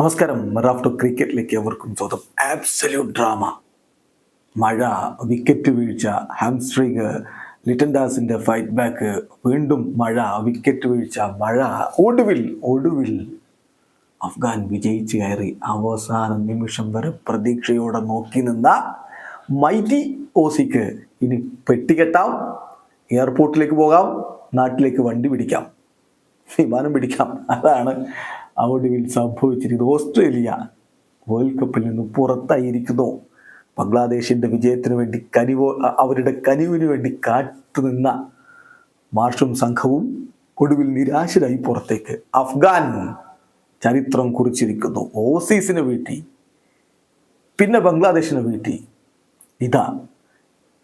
നമസ്കാരം. റാഫ്റ്റോ ക്രിക്കറ്റിലേക്ക് എവർക്കും സ്വാഗതം. ആബ്സല്യൂട്ട് ഡ്രാമ മഴ വിക്കറ്റ് വീഴ്ച ഹാംസ്ട്രിങ് ലിറ്റൻ ദാസിന്റെ ഫൈറ്റ് ബാക്ക് വീണ്ടും മഴ വിക്കറ്റ് വീഴ്ച മഴ ഒടുവിൽ ഒടുവിൽ അഫ്ഗാൻ വിജയിച്ച് കയറി അവസാന നിമിഷം വരെ പ്രതീക്ഷയോടെ നോക്കി നിന്ന മൈറ്റി ഓസിക്ക് ഇനി പെട്ടിക്കെട്ടാം എയർപോർട്ടിലേക്ക് പോകാം നാട്ടിലേക്ക് വണ്ടി പിടിക്കാം വിമാനം പിടിക്കാം. അതാണ് ഒടുവിൽ സംഭവിച്ചിരിക്കുന്നത് ഓസ്ട്രേലിയ വേൾഡ് കപ്പിൽ നിന്ന് പുറത്തായിരിക്കുന്നു. ബംഗ്ലാദേശിന്റെ വിജയത്തിന് വേണ്ടി കനിവോ അവരുടെ കനിവിന് വേണ്ടി കാത്തുനിന്ന മാർഷും സംഘവും ഒടുവിൽ നിരാശരായി പുറത്തേക്ക്. അഫ്ഗാൻ ചരിത്രം കുറിച്ചിരിക്കുന്നു. ഓസീസിനെ വീട്ടി. പിന്നെ ബംഗ്ലാദേശിനെ വീട്ടി. ഇതാ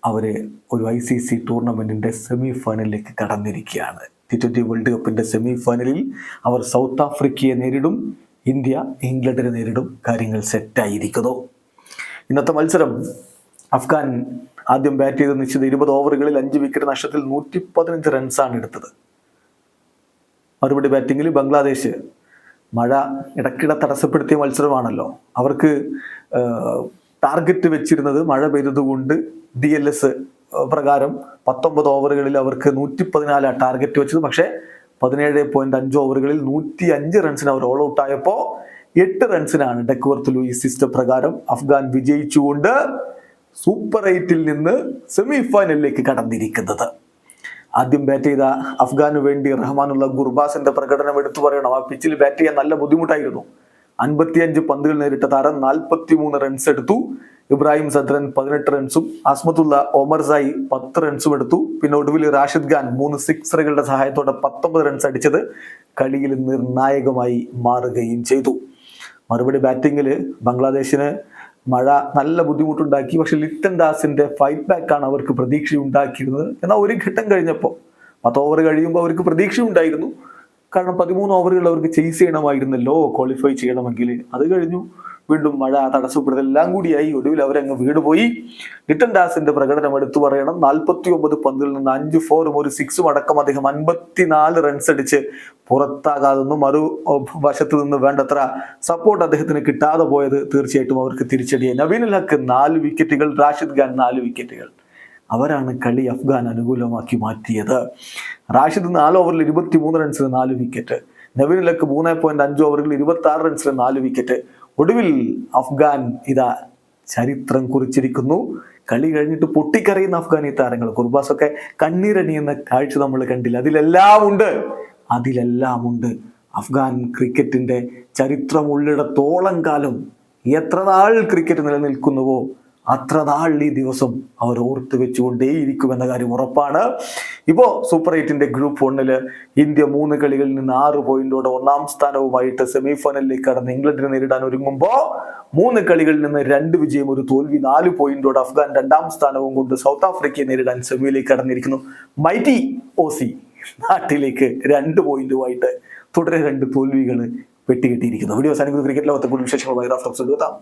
അവരെ ഒരു ഐ സി സി ടൂർണമെന്റിന്റെ സെമി ഫൈനലിലേക്ക് കടന്നിരിക്കുകയാണ്. ടി ട്വന്റി വേൾഡ് കപ്പിന്റെ സെമി ഫൈനലിൽ അവർ സൗത്ത് ആഫ്രിക്കയെ നേരിടും. ഇന്ത്യ ഇംഗ്ലണ്ടിനെ നേരിടും. കാര്യങ്ങൾ സെറ്റായിരിക്കുന്നു ഇന്നത്തെ മത്സരം. അഫ്ഗാൻ ആദ്യം ബാറ്റ് ചെയ്ത നിശ്ചിത ഇരുപത് ഓവറുകളിൽ അഞ്ച് വിക്കറ്റ് നഷ്ടത്തിൽ നൂറ്റി പതിനഞ്ച് റൺസാണ് എടുത്തത്. മറുപടി ബാറ്റിങ്ങിൽ ബംഗ്ലാദേശ്. മഴ ഇടയ്ക്കിടെ തടസ്സപ്പെടുത്തിയ മത്സരമാണല്ലോ. അവർക്ക് ടാർഗറ്റ് വെച്ചിരുന്നത് മഴ പെയ്തതുകൊണ്ട് ഡി എൽ എസ് പ്രകാരം പത്തൊമ്പത് ഓവറുകളിൽ അവർക്ക് നൂറ്റി പതിനാലാണ് ടാർഗറ്റ് വെച്ചത്. പക്ഷേ പതിനേഴ് പോയിന്റ് അഞ്ച് ഓവറുകളിൽ നൂറ്റി അഞ്ച് റൺസിന് അവർ ഓൾ ഔട്ട് ആയപ്പോൾ എട്ട് റൺസിനാണ് ഡെക്വർത്ത് ലൂയിസ് സിസ്റ്റം പ്രകാരം അഫ്ഗാൻ വിജയിച്ചുകൊണ്ട് സൂപ്പർ എയ്റ്റിൽ നിന്ന് സെമി ഫൈനലിലേക്ക് കടന്നിരിക്കുന്നത്. ആദ്യം ബാറ്റ് ചെയ്ത അഫ്ഗാനു വേണ്ടി റഹ്മാനുള്ള ഗുർബാസിന്റെ പ്രകടനം എടുത്തു പറയണം. ആ പിച്ചിൽ ബാറ്റ് ചെയ്യാൻ നല്ല ബുദ്ധിമുട്ടായിരുന്നു. അൻപത്തിയഞ്ച് പന്തുകൾ നേരിട്ട താരം നാൽപ്പത്തി മൂന്ന് റൺസ് എടുത്തു. ഇബ്രാഹിം സദ്രൻ പതിനെട്ട് റൺസും അസ്മത്തുള്ള ഒമർ സായി പത്ത് റൺസും എടുത്തു. പിന്നെ ഒടുവിൽ റാഷിദ് ഖാൻ മൂന്ന് സിക്സറുകളുടെ സഹായത്തോടെ പത്തൊമ്പത് റൺസ് അടിച്ചത് കളിയിൽ നിർണായകമായി മാറുകയും ചെയ്തു. മറുപടി ബാറ്റിങ്ങിൽ ബംഗ്ലാദേശിന് മഴ നല്ല ബുദ്ധിമുട്ടുണ്ടാക്കി. പക്ഷെ ലിറ്റൻ ദാസിന്റെ ഫൈറ്റ് ബാക്ക് ആണ് അവർക്ക് പ്രതീക്ഷ ഉണ്ടാക്കിയിരുന്നത് എന്നാൽ ഒരു ഘട്ടം കഴിഞ്ഞപ്പോൾ പത്ത് ഓവർ കഴിയുമ്പോൾ അവർക്ക് പ്രതീക്ഷയുണ്ടായിരുന്നു. കാരണം പതിമൂന്ന് ഓവറുകൾ അവർക്ക് ചെയ്സ് ചെയ്യണമായിരുന്നല്ലോ ക്വാളിഫൈ ചെയ്യണമെങ്കിൽ. അത് കഴിഞ്ഞു. വീണ്ടും മഴ തടസ്സപ്പെടുന്നത് എല്ലാം കൂടിയായി ഒടുവിൽ അവരങ്ങ് വീട് പോയി. ലിറ്റൻ ദാസിന്റെ പ്രകടനം എടുത്തു പറയണം. നാൽപ്പത്തി ഒമ്പത് പന്തിൽ നിന്ന് അഞ്ച് ഫോറും ഒരു സിക്സും അടക്കം അദ്ദേഹം അൻപത്തിനാല് റൺസ് അടിച്ച് പുറത്താകാതെ നിന്നും മറു വശത്ത് നിന്ന് വേണ്ടത്ര സപ്പോർട്ട് അദ്ദേഹത്തിന് കിട്ടാതെ പോയത് തീർച്ചയായിട്ടും അവർക്ക് തിരിച്ചടിയായി. നവീൻ ഹക്ക് നാല് വിക്കറ്റുകൾ റാഷിദ് ഖാൻ നാല് വിക്കറ്റുകൾ അവരാണ് കളി അഫ്ഗാൻ അനുകൂലമാക്കി മാറ്റിയത്. റാഷിദ് നാല് ഓവറിൽ ഇരുപത്തി മൂന്ന് റൺസിന് നാല് വിക്കറ്റ് നവീനിലക്ക് മൂന്ന് പോയിന്റ് അഞ്ച് ഓവറിൽ ഇരുപത്തി ആറ് റൺസിന് നാല് വിക്കറ്റ് ഒടുവിൽ അഫ്ഗാൻ ഇതാ ചരിത്രം കുറിച്ചിരിക്കുന്നു. കളി കഴിഞ്ഞിട്ട് പൊട്ടിക്കറിയുന്ന അഫ്ഗാനി താരങ്ങൾ. കുർബാസൊക്കെ കണ്ണീരണിയുന്ന കാഴ്ച നമ്മൾ കണ്ടില്ല. അതിലെല്ലാം ഉണ്ട് അതിലെല്ലാം ഉണ്ട് അഫ്ഗാൻ ക്രിക്കറ്റിന്റെ ചരിത്രം ഉള്ളിടത്തോളം കാലം എത്ര നാൾ ക്രിക്കറ്റ് നിലനിൽക്കുന്നുവോ അത്ര നാൾ ഈ ദിവസം അവർ ഓർത്ത് വെച്ചുകൊണ്ടേയിരിക്കുമെന്ന കാര്യം ഉറപ്പാണ്. ഇപ്പോൾ സൂപ്പർ എയ്റ്റിന്റെ ഗ്രൂപ്പ് വണ്ണിൽ ഇന്ത്യ മൂന്ന് കളികളിൽ നിന്ന് ആറ് പോയിന്റോടെ ഒന്നാം സ്ഥാനവുമായിട്ട് സെമി ഫൈനലിലേക്ക് കടന്ന് ഇംഗ്ലണ്ടിനെ നേരിടാൻ ഒരുങ്ങുമ്പോൾ മൂന്ന് കളികളിൽ നിന്ന് രണ്ട് വിജയം ഒരു തോൽവി നാല് പോയിന്റോടെ അഫ്ഗാൻ രണ്ടാം സ്ഥാനവും കൊണ്ട് സൗത്ത് ആഫ്രിക്കയെ നേരിടാൻ സെമിയിലേക്ക് കടന്നിരിക്കുന്നു. മൈറ്റി ഓസി നാട്ടിലേക്ക് രണ്ട് പോയിന്റുമായിട്ട് തുടരെ രണ്ട് തോൽവികൾ വെട്ടിക്കെട്ടിയിരിക്കുന്നു. വീഡിയോ സാധനങ്ങൾ ക്രിക്കറ്റ് ലോകത്തെ കൂടുതൽ എടുത്താം